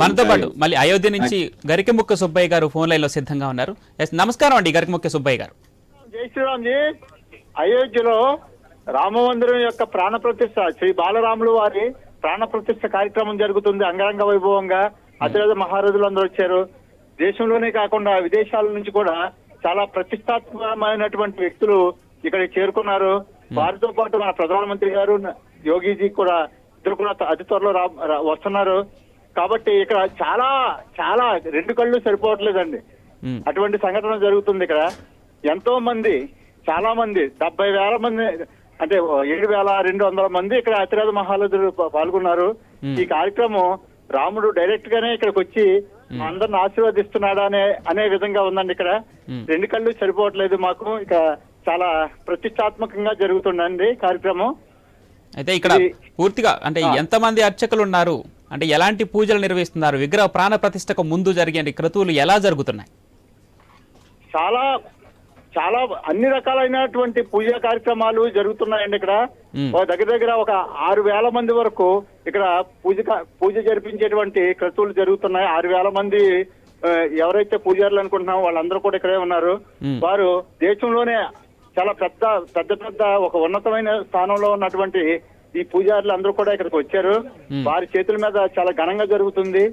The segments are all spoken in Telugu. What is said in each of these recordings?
మనతో పాటు మళ్ళీ అయోధ్య నుంచి గరికెముక్క సుబ్బయ్య గారు ఫోన్ లైన్లో సిద్ధంగా ఉన్నారు. ఎస్ నమస్కారం అండి గరికెముక్క సుబ్బయ్య గారు. జై శ్రీరామ్ జీ. అయోధ్యలో రామ మందిరం యొక్క ప్రాణ ప్రతిష్ఠ శ్రీ బాలరాములు వారి ప్రాణ ప్రతిష్ఠ కార్యక్రమం జరుగుతుంది అంగరంగ వైభవంగా. అతిరథ మహారథులు అందరూ వచ్చారు. దేశంలోనే కాకుండా విదేశాల నుంచి కూడా చాలా ప్రతిష్టాత్మకమైనటువంటి వ్యక్తులు ఇక్కడికి చేరుకున్నారు. వారితో పాటు మన ప్రధానమంత్రి గారు యోగిజీ కూడా ఇద్దరు కూడా అతి త్వరలో వస్తున్నారు. కాబట్టి ఇక్కడ చాలా చాలా రెండు కళ్ళు సరిపోవట్లేదండి. అటువంటి సంఘటన జరుగుతుంది ఇక్కడ. ఎంతో మంది చాలా మంది డెబ్బై వేల మంది అంటే ఏడు వేల రెండు వందల మంది ఇక్కడ అతిరథ మహారథులు పా- పాల్గొన్నారు. ఈ కార్యక్రమం రాముడు డైరెక్ట్ గానే ఇక్కడికి వచ్చి అందరిని ఆశీర్వదిస్తున్నాడా అనే అనే విధంగా ఉందండి ఇక్కడ. రెండు కళ్ళు సరిపోవట్లేదు మాకు. ఇక చాలా ప్రతిష్టాత్మకంగా జరుగుతుందండి కార్యక్రమం. అయితే ఇక్కడ పూర్తిగా అంటే ఎంతమంది అర్చకులు ఉన్నారు? అంటే ఎలాంటి పూజలు నిర్వహిస్తున్నారు? విగ్రహ ప్రాణ ప్రతిష్టకు ముందు జరిగే క్రతువులు ఎలా జరుగుతున్నాయి? చాలా చాలా అన్ని రకాలైనటువంటి పూజా కార్యక్రమాలు జరుగుతున్నాయండి ఇక్కడ. దగ్గర దగ్గర ఒక ఆరు వేల మంది వరకు ఇక్కడ పూజ పూజ జరిపించేటువంటి క్రతువులు జరుగుతున్నాయి. ఆరు వేల మంది ఎవరైతే పూజారులు అనుకుంటున్నామో వాళ్ళందరూ కూడా ఇక్కడే ఉన్నారు. వారు దేశంలోనే చాలా పెద్ద పెద్ద పెద్ద ఒక ఉన్నతమైన స్థానంలో ఉన్నటువంటి ఈ పూజారులు అందరూ కూడా ఇక్కడికి వచ్చారు. వారి చేతుల మీద చాలా ఘనంగా జరుగుతుంది.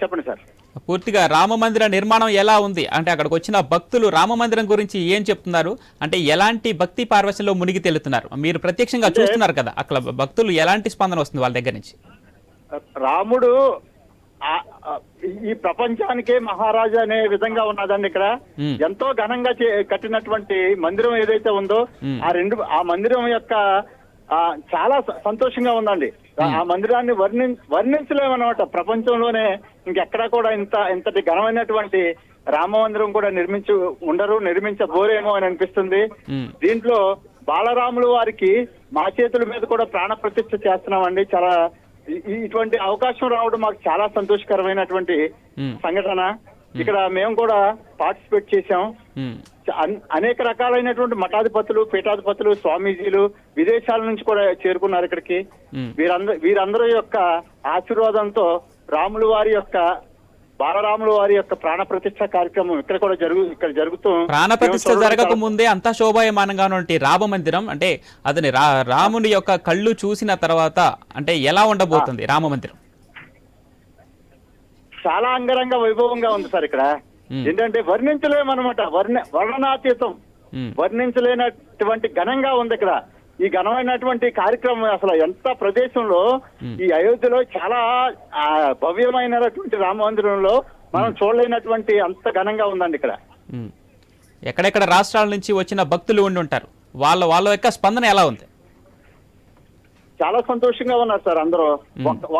చెప్పండి సార్. పూర్తిగా రామ మందిర నిర్మాణం ఎలా ఉంది? అంటే అక్కడికి వచ్చిన భక్తులు రామ మందిరం గురించి ఏం చెప్తున్నారు? అంటే ఎలాంటి భక్తి పార్వశంలో మునిగి తేలుతున్నారు? మీరు ప్రత్యక్షంగా చూస్తున్నారు కదా అక్కడ భక్తులు ఎలాంటి స్పందన వస్తుంది వాళ్ళ దగ్గర నుంచి? రాముడు ఈ ప్రపంచానికే మహారాజా అనే విధంగా ఉన్నదండి ఇక్కడ. ఎంతో ఘనంగా కట్టినటువంటి మందిరం ఏదైతే ఉందో. ఆ రెండు ఆ మందిరం యొక్క చాలా సంతోషంగా ఉందండి. ఆ- మందిరాన్ని వర్ణి వర్ణించలేమన్నమాట. ప్రపంచంలోనే ఇంకెక్కడా కూడా ఇంత ఇంతటి ఘనమైనటువంటి రామ మందిరం కూడా నిర్మించు ఉండరు నిర్మించబోరేమో అని అనిపిస్తుంది. దీంట్లో బాలరాములు వారికి మా చేతుల మీద కూడా ప్రాణ ప్రతిష్ఠ చేస్తున్నామండి. చాలా ఇటువంటి అవకాశం రావడం మాకు చాలా సంతోషకరమైనటువంటి. సంఘటన. ఇక్కడ మేము కూడా పార్టిసిపేట్ చేశాం. అనేక రకాలైనటువంటి మఠాధిపతులు పీఠాధిపతులు స్వామీజీలు విదేశాల నుంచి కూడా చేరుకున్నారు ఇక్కడికి. వీరందరూ వీరందరి యొక్క ఆశీర్వాదంతో రాములు వారి యొక్క బాలరాములు వారి యొక్క ప్రాణ ప్రతిష్ఠ కార్యక్రమం ఇక్కడ కూడా జరుగు ఇక్కడ జరుగుతూ ప్రాణ చూడడం జరగక ముందే అంతా శోభాయమానంగా ఉన్నటువంటి రామ మందిరం అంటే అతని రా రాముని యొక్క కళ్ళు చూసిన తర్వాత అంటే ఎలా ఉండబోతుంది రామ మందిరం చాలా అంగరంగ వైభవంగా ఉంది సార్ ఇక్కడ. ఏంటంటే వర్ణించలేమన్నమాట. వర్ణ వర్ణనాతీతం. ఉమ్. వర్ణించలేనటువంటి ఘనంగా ఉంది ఇక్కడ. ఈ ఘనమైనటువంటి కార్యక్రమం అసలు ఎంత ప్రదేశంలో మ్మ్. ఈ అయోధ్యలో చాలా భవ్యమైనటువంటి రామ మందిరంలో మనం చూడలేనటువంటి అంత ఘనంగా ఉందండి ఇక్కడ. ఎక్కడెక్కడ రాష్ట్రాల నుంచి వచ్చిన భక్తులు ఉండి ఉంటారు. వాళ్ళ వాళ్ళ యొక్క స్పందన ఎలా ఉంది? చాలా సంతోషంగా ఉన్నారు సార్ అందరూ.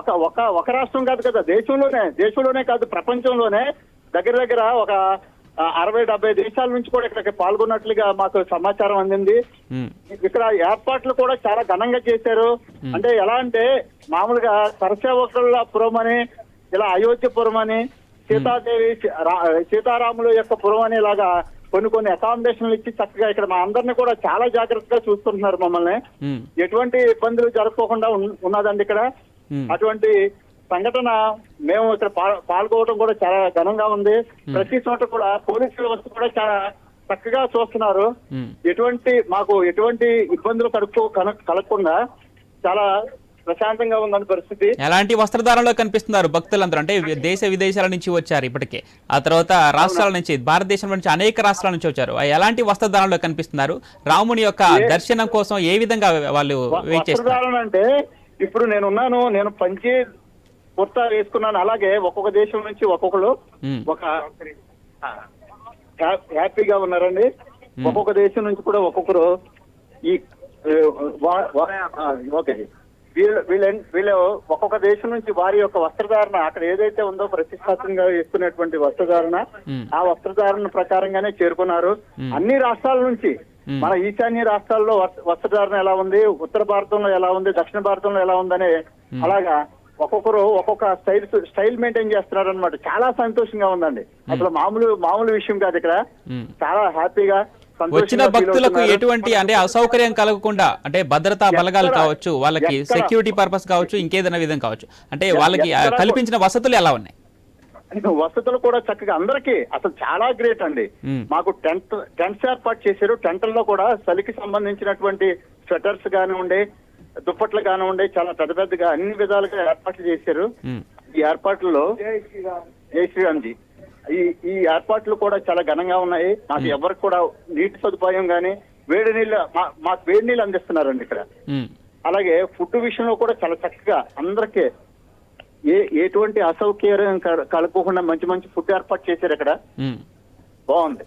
ఒక ఒక ఒక రాష్ట్రం కాదు కదా. దేశంలోనే దేశంలోనే కాదు ప్రపంచంలోనే దగ్గర దగ్గర ఒక అరవై డెబ్బై దేశాల నుంచి కూడా ఇక్కడికి పాల్గొన్నట్లుగా మాకు సమాచారం అందింది. ఇక్కడ ఏర్పాట్లు కూడా చాలా ఘనంగా చేశారు అంటే ఎలా అంటే మామూలుగా సరసేవకులపురం అని ఇలా అయోధ్యపురం అని సీతాదేవి సీతారాముల యొక్క పురం అని ఇలాగా కొన్ని కొన్ని అకామిడేషన్లు ఇచ్చి చక్కగా ఇక్కడ మా అందరిని కూడా చాలా జాగ్రత్తగా చూసుకుంటున్నారు మమ్మల్ని. ఎటువంటి ఇబ్బందులు జరగకోకుండా ఉన్- ఉన్నదండి ఇక్కడ. అటువంటి సంఘటన మేము ఇక్కడ పాల్గొవడం కూడా చాలా ఘనంగా ఉంది. ప్రతి చోట కూడా పోలీసు వ్యవస్థ కూడా చాలా చక్కగా చూస్తున్నారు. ఎటువంటి మాకు ఎటువంటి ఇబ్బందులు కన- కలగకుండా చాలా ప్రశాంతంగా ఉందని పరిస్థితి. ఎలాంటి వస్త్రధారణలో కనిపిస్తున్నారు భక్తులందరూ? అంటే దేశ విదేశాల నుంచి వచ్చారు ఇప్పటికే. ఆ తర్వాత రాష్ట్రాల నుంచి భారతదేశం నుంచి అనేక రాష్ట్రాల నుంచి వచ్చారు. ఎలాంటి వస్త్రధారణలో కనిపిస్తున్నారు? రాముని యొక్క దర్శనం కోసం ఏ విధంగా వాళ్ళు వెయిట్ వస్త్రధారణ అంటే ఇప్పుడు నేను ఉన్నాను నేను పంచి కుర్తా వేసుకున్నాను. అలాగే ఒక్కొక్క దేశం నుంచి ఒక్కొక్కరు. ఒక హ్యా- హ్యాపీగా ఉన్నారండి. ఒక్కొక్క దేశం నుంచి కూడా ఒక్కొక్కరు ఈ ఓకే. వీళ్ళు వీళ్ళు వీళ్ళు ఒక్కొక్క దేశం నుంచి వారి యొక్క వస్త్రధారణ అక్కడ ఏదైతే ఉందో ప్రతిష్టాత్మకంగా వేసుకునేటువంటి వస్త్రధారణ. ఆ వస్త్రధారణ ప్రకారంగానే చేరుకున్నారు. అన్ని రాష్ట్రాల నుంచి. మన ఈశాన్య రాష్ట్రాల్లో వస్త్ర- వస్త్రధారణ ఎలా ఉంది ఉత్తర భారతంలో ఎలా ఉంది దక్షిణ భారతంలో ఎలా ఉందనే అలాగా ఒక్కొక్కరు ఒక్కొక్క స్టైల్ స్టైల్ మెయింటైన్ చేస్తున్నారు అనమాట చాలా సంతోషంగా ఉందండి. అసలు మామూలు మామూలు విషయం కాదు ఇక్కడ. చాలా హ్యాపీగా వచ్చిన భక్తులకు. ఎటువంటి అంటే అసౌకర్యం కలగకుండా అంటే భద్రతా బలగాలు కావచ్చు వాళ్ళకి సెక్యూరిటీ పర్పస్ కావచ్చు ఇంకేదైనా విధం కావచ్చు. అంటే వాళ్ళకి కల్పించిన వసతులు ఎలా ఉన్నాయి? వసతులు కూడా చక్కగా అందరికీ అసలు చాలా గ్రేట్ అండి. మాకు టెంట్ టెంట్స్ ఏర్పాటు చేశారు. టెంట్లలో కూడా చలికి సంబంధించినటువంటి స్వెటర్స్ కానివ్వండి దుప్పట్లు కానివ్వండి చాలా పెద్ద పెద్దగా అన్ని విధాలుగా ఏర్పాట్లు చేశారు. ఈ ఏర్పాట్లలో జై శ్రీరామ్. జీ ఈ ఈ ఏర్పాట్లు కూడా చాలా ఘనంగా ఉన్నాయి. మాకు ఎవరికి కూడా నీటి సదుపాయం కానీ వేడి నీళ్ళు మా- మాకు వేడి నీళ్ళు అందిస్తున్నారండి ఇక్కడ. అలాగే ఫుడ్ విషయంలో కూడా చాలా చక్కగా అందరికీ ఏ ఎటువంటి అసౌకర్యం కల- కలగకుండా మంచి మంచి ఫుడ్ ఏర్పాటు చేశారు ఇక్కడ. బాగుంది.